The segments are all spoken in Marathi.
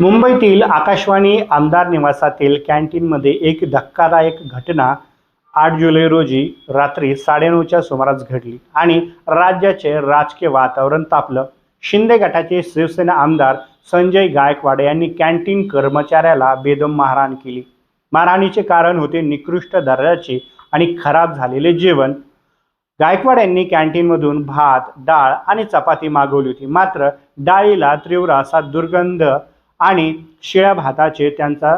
मुंबईतील आकाशवाणी आमदार निवासातील कॅन्टीनमध्ये एक धक्कादायक घटना आठ जुलै रोजी रात्री साडेनऊच्या सुमारास घडली आणि राज्याचे राजकीय वातावरण तापलं. शिंदे गटाचे शिवसेना आमदार संजय गायकवाड यांनी कॅन्टीन कर्मचाऱ्याला बेदम मारहाण केली. मारहाणीचे कारण होते निकृष्ट दर्जाचे आणि खराब झालेले जेवण. गायकवाड यांनी कॅन्टीनमधून भात डाळ आणि चपाती मागवली होती. मात्र डाळीला तीव्र असा दुर्गंध आणि शिळ्या भाताचे त्यांचा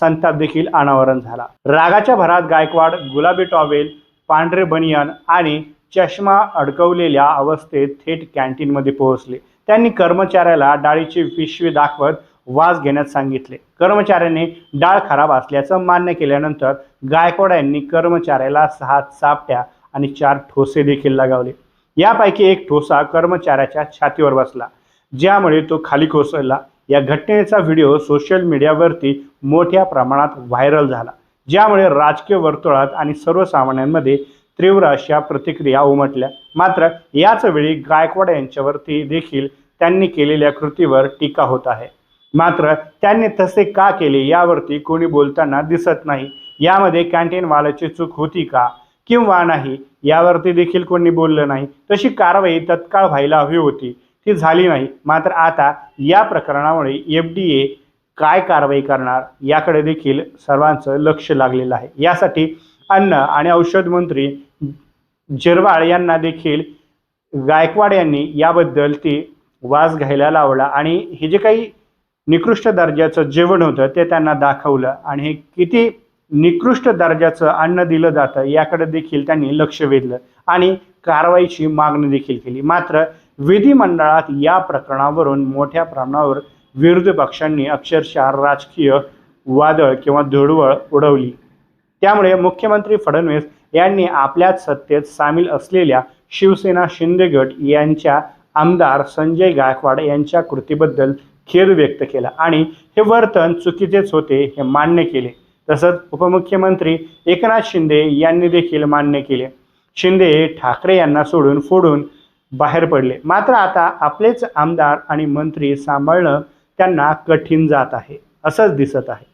संताप देखील अनावरण झाला. रागाच्या भरात गायकवाड गुलाबी टॉवेल पांढरे बनियन आणि चष्मा अडकवलेल्या अवस्थेत थेट कॅन्टीनमध्ये पोहोचले. त्यांनी कर्मचाऱ्याला डाळीची पिशवी दाखवत वास घेण्यास सांगितले. कर्मचाऱ्याने डाळ खराब असल्याचं मान्य केल्यानंतर गायकवाड यांनी कर्मचाऱ्याला सहा चापट्या आणि चार ठोसे देखील लगावले. यापैकी एक ठोसा कर्मचाऱ्याच्या छातीवर बसला. ज्यामुळे तो खाली कोसळला. या घटनेचा व्हिडिओ सोशल मीडियावरती मोठ्या प्रमाणात व्हायरल झाला ज्यामुळे राजकीय वर्तुळात आणि सर्वसामान्यांमध्ये तीव्र अशा प्रतिक्रिया उमटल्या. मात्र याच वेळी गायकवाड यांच्यावरती देखील त्यांनी केलेल्या कृतीवर टीका होत आहे. मात्र त्यांनी तसे का केले यावरती कोणी बोलताना दिसत नाही. यामध्ये कॅन्टीनवाल्याची चूक होती का किंवा नाही यावरती देखील कोणी बोललं नाही. तशी कारवाई तत्काळ व्हायला हवी होती. ती झाली नाही. मात्र आता या प्रकरणामुळे एफ डी ए काय कारवाई करणार याकडे देखील सर्वांचं लक्ष लागलेलं आहे. यासाठी अन्न आणि औषध मंत्री जिरवाळ यांना देखील गायकवाड यांनी याबद्दल ती वास घ्यायला लावला आणि हे जे काही निकृष्ट दर्जाचं जेवण होतं ते त्यांना दाखवलं आणि हे किती निकृष्ट दर्जाचं अन्न दिलं जातं याकडे देखील त्यांनी लक्ष वेधलं आणि कारवाईची मागणी देखील केली. मात्र विधिमंडळात या प्रकरणावरून मोठ्या प्रमाणावर विरोधी पक्षांनी अक्षरशः राजकीय वादळ किंवा धुळवळ उडवली. त्यामुळे मुख्यमंत्री फडणवीस यांनी आपल्याच सत्तेत सामील असलेल्या शिवसेना शिंदे गट यांच्या आमदार संजय गायकवाड यांच्या कृतीबद्दल खेद व्यक्त केला आणि हे वर्तन चुकीचेच होते हे मान्य केले. तसंच उपमुख्यमंत्री एकनाथ शिंदे यांनी देखील मान्य केले. शिंदे ठाकरे यांना सोडून फोडून बाहेर पडले. मात्र आता आपलेच आमदार आणि मंत्री सांभाळणं त्यांना कठीण जात आहे असंच दिसत आहे.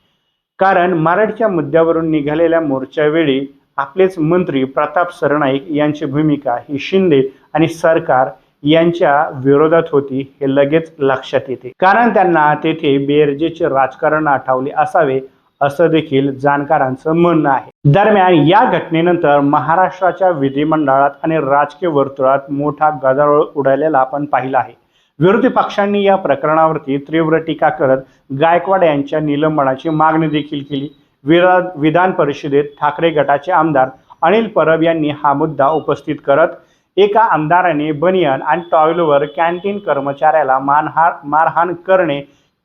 कारण मराठीच्या मुद्द्यावरून निघालेल्या मोर्चावेळी आपलेच मंत्री प्रताप सरनाईक यांची भूमिका ही शिंदे आणि सरकार यांच्या विरोधात होती हे लगेच लक्षात येते. कारण त्यांना तेथे बेरजेचे राजकारण आठवले असावे असं देखील जाणकारांचं म्हणणं आहे. दरम्यान या घटनेनंतर महाराष्ट्राच्या विधिमंडळात आणि राजकीय वर्तुळात मोठा गदारोळ उडालेला आपण पाहिला आहे. विरोधी पक्षांनी या प्रकरणावरती तीव्र टीका करत गायकवाड यांच्या निलंबनाची मागणी देखील केली. विरा विधान परिषदेत ठाकरे गटाचे आमदार अनिल परब यांनी हा मुद्दा उपस्थित करत एका आमदाराने बनियन आणि टॉयलवर कॅन्टीन कर्मचाऱ्याला मानहार मारहाण करणे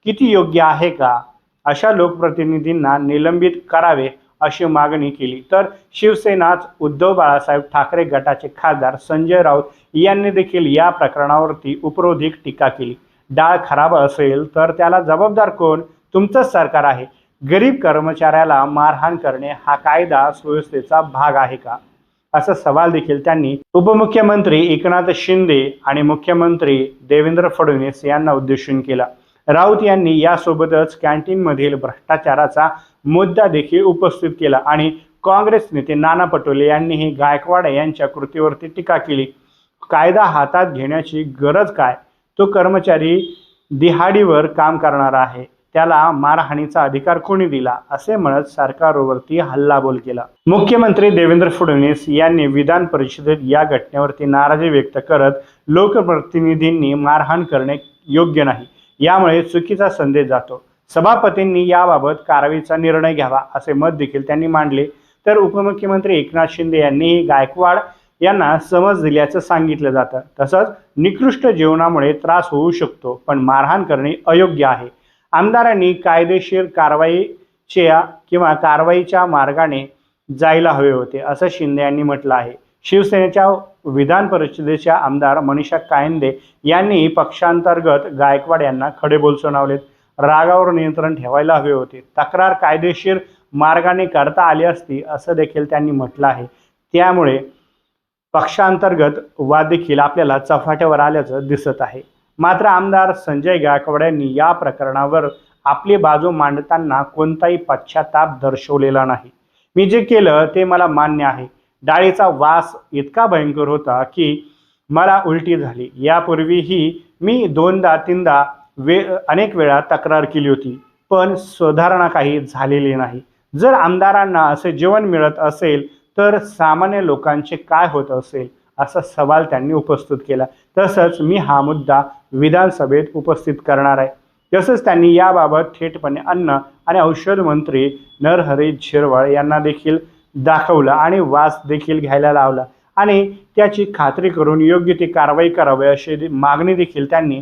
किती योग्य आहे का? अशा लोकप्रतिनिधींना निलंबित करावे अशी मागणी केली. तर शिवसेनाच उद्धव बाळासाहेब ठाकरे गटाचे खासदार संजय राऊत यांनी देखील या प्रकरणावरती उपरोधिक टीका केली. डाळ खराब असेल तर त्याला जबाबदार कोण? तुमचंच सरकार आहे. गरीब कर्मचाऱ्याला मारहाण करणे हा कायदा सुव्यवस्थेचा भाग आहे का? असा सवाल देखील त्यांनी उपमुख्यमंत्री एकनाथ शिंदे आणि मुख्यमंत्री देवेंद्र फडणवीस यांना उद्देशून केला. राऊत यांनी यासोबतच कॅन्टीनमधील भ्रष्टाचाराचा मुद्दा देखील उपस्थित केला आणि काँग्रेस नेते नाना पटोले यांनीही गायकवाड यांच्या कृतीवरती टीका केली. कायदा हातात घेण्याची गरज काय? तो कर्मचारी दिहाडीवर काम करणारा आहे. त्याला मारहाणीचा अधिकार कोणी दिला? असे म्हणत सरकारवरती हल्लाबोल केला. मुख्यमंत्री देवेंद्र फडणवीस यांनी विधान परिषदेत या घटनेवरती नाराजी व्यक्त करत लोकप्रतिनिधींनी मारहाण करणे योग्य नाही. यामुळे चुकीचा संदेश जातो. सभापतींनी याबाबत कारवाईचा निर्णय घ्यावा असे मत देखील त्यांनी मांडले. तर उपमुख्यमंत्री एकनाथ शिंदे यांनीही गायकवाड यांना समज दिल्याचं सांगितलं जातं. तसंच निकृष्ट जेवणामुळे त्रास होऊ शकतो पण मारहाण करणे अयोग्य आहे. आमदारांनी कायदेशीर कारवाईच्या किंवा कारवाईच्या मार्गाने जायला हवे होते असं शिंदे यांनी म्हटलं आहे. शिवसेनेच्या विधान परिषदेच्या आमदार मनीषा कायंदे यांनी पक्षांतर्गत गायकवाड यांना खडे बोल सुनावलेत. रागावर नियंत्रण ठेवायला हवे होते. तक्रार कायदेशीर मार्गाने करता आली असती असं देखील त्यांनी म्हटलं आहे. त्यामुळे पक्षांतर्गत वाद देखील आपल्याला चफाट्यावर आल्याचं दिसत आहे. मात्र आमदार संजय गायकवाड यांनी या प्रकरणावर आपली बाजू मांडताना कोणताही पश्चाताप दर्शवलेला नाही. मी जे केलं ते मला मान्य आहे. डाळीचा वास इतका भयंकर होता की मला उलटी झाली. यापूर्वीही मी दोनदा तीनदा वे अनेक वेळा तक्रार केली होती पण सुधारणा काही झालेली नाही. जर आमदारांना असे जेवण मिळत असेल तर सामान्य लोकांचे काय होत असेल असा सवाल त्यांनी उपस्थित केला. तसंच मी हा मुद्दा विधानसभेत उपस्थित करणार आहे. तसंच त्यांनी याबाबत थेटपणे अन्न आणि औषध मंत्री नरहरी झिरवळ यांना देखील दाखवलं आणि वास देखील घ्यायला लावला. आणि त्याची खात्री करून योग्य ती कारवाई करावी अशी मागणी देखील त्यांनी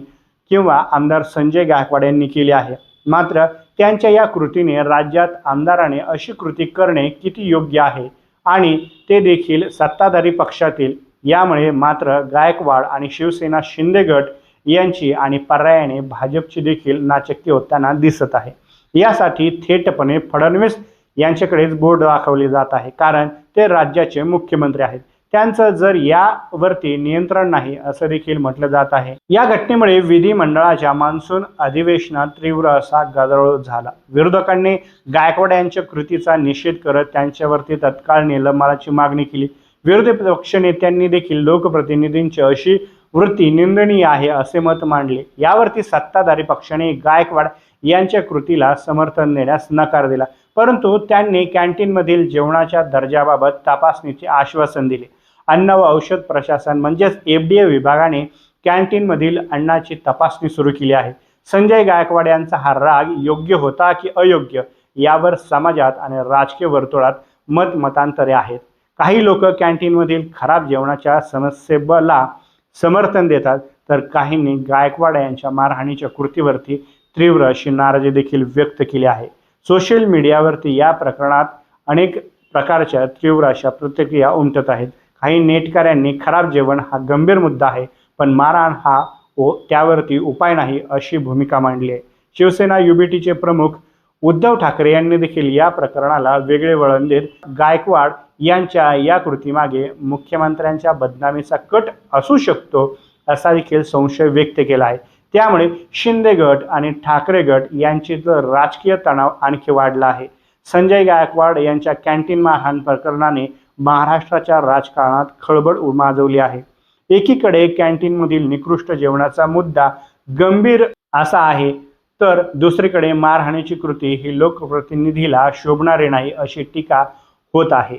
किंवा आमदार संजय गायकवाड यांनी केली आहे. मात्र त्यांच्या या कृतीने राज्यात आमदाराने अशी कृती करणे किती योग्य आहे? आणि ते देखील सत्ताधारी पक्षातील यामुळे मात्र गायकवाड आणि शिवसेना शिंदे गट यांची आणि पर्यायाने भाजपची देखील नाचक्की होताना दिसत आहे. यासाठी थेटपणे फडणवीस यांच्याकडेच बोर्ड दाखवले जात आहे. कारण ते राज्याचे मुख्यमंत्री आहेत. त्यांचं जर यावरती नियंत्रण नाही असं देखील म्हटलं जात आहे. या घटनेमुळे विधिमंडळाच्या मान्सून अधिवेशनात तीव्र असा गदारोळ झाला. विरोधकांनी गायकवाड यांच्या कृतीचा निषेध करत त्यांच्यावरती तत्काळ निलंबनाची मागणी केली. विरोधी पक्षनेत्यांनी देखील लोकप्रतिनिधींची अशी वृत्ती निंदनीय आहे असे मत मांडले. यावरती सत्ताधारी पक्षाने गायकवाड यांच्या कृतीला समर्थन देण्यास नकार दिला. परंतु त्यांनी कॅन्टीनमधील जेवणाच्या दर्जाबाबत तपासणीचे आश्वासन दिले. अन्न व औषध प्रशासन म्हणजेच एफ डी ए विभागाने कॅन्टीनमधील अन्नाची तपासणी सुरू केली आहे. संजय गायकवाड यांचा हा राग योग्य होता की अयोग्य यावर समाजात आणि राजकीय वर्तुळात मतमतांतरे आहेत. काही लोक कॅन्टीनमधील खराब जेवणाच्या समस्येला समर्थन देतात तर काहींनी गायकवाड यांच्या मारहाणीच्या कृतीवरती तीव्र अशी नाराजी देखील व्यक्त केली आहे. सोशल मीडियावरती या प्रकरणात अनेक प्रकारच्या तीव्र अशा प्रतिक्रिया उमटत आहेत. काही नेटकऱ्यांनी खराब जेवण हा गंभीर मुद्दा आहे पण मारहाण हा ओ त्यावरती उपाय नाही अशी भूमिका मांडली आहे. शिवसेना युबीटीचे प्रमुख उद्धव ठाकरे यांनी देखील या प्रकरणाला वेगळे वळण देत गायकवाड यांच्या या कृतीमागे मुख्यमंत्र्यांच्या बदनामीचा कट असू शकतो असा देखील संशय व्यक्त केला आहे. त्यामुळे शिंदे गट आणि ठाकरे गट यांची तर राजकीय तणाव आणखी वाढला आहे. संजय गायकवाड यांच्या कॅन्टीन मारहाण प्रकरणाने महाराष्ट्राच्या राजकारणात खळबळ उमाजवली आहे. एकीकडे कॅन्टीनमधील निकृष्ट जेवणाचा मुद्दा गंभीर असा आहे तर दुसरीकडे मारहाणीची कृती ही लोकप्रतिनिधीला शोभणारी नाही अशी टीका होत आहे.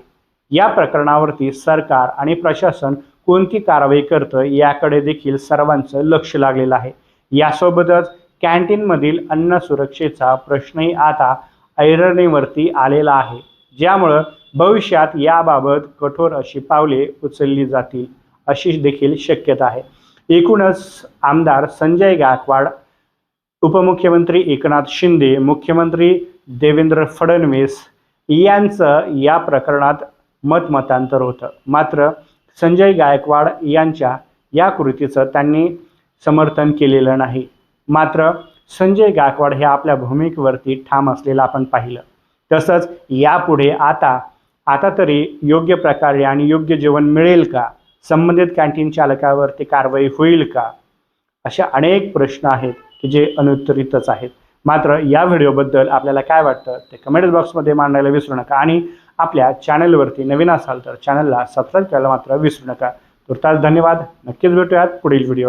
या प्रकरणावरती सरकार आणि प्रशासन कोणती कारवाई करतं याकडे देखील सर्वांचं लक्ष लागलेलं आहे. यासोबतच कॅन्टीनमधील अन्न सुरक्षेचा प्रश्नही आता ऐरणीवरती आलेला आहे. ज्यामुळं भविष्यात याबाबत कठोर अशी पावले उचलली जातील अशी देखील शक्यता आहे. एकूणच आमदार संजय गायकवाड उपमुख्यमंत्री एकनाथ शिंदे मुख्यमंत्री देवेंद्र फडणवीस यांचं या प्रकरणात मतमतांतर होतं. मात्र संजय गायकवाड यांच्या या कृतीचं त्यांनी समर्थन केलेलं नाही. मात्र संजय गायकवाड हे आपल्या भूमिकेवरती ठाम असलेलं आपण पाहिलं. तसंच यापुढे आता आता तरी योग्य प्रकारे आणि योग्य जेवण मिळेल का? संबंधित कॅन्टीन चालकावरती कारवाई होईल का? अशा अनेक प्रश्न आहेत की जे अनुत्तरितच आहेत. मात्र या व्हिडिओबद्दल आपल्याला काय वाटतं ते कमेंट बॉक्समध्ये मांडायला विसरू नका आणि आपल्या चॅनलवरती नवीन असाल तर चॅनलला सबस्क्राईब करायला मात्र विसरू नका. तुर्तास धन्यवाद. नक्कीच भेटूयात पुढील व्हिडिओ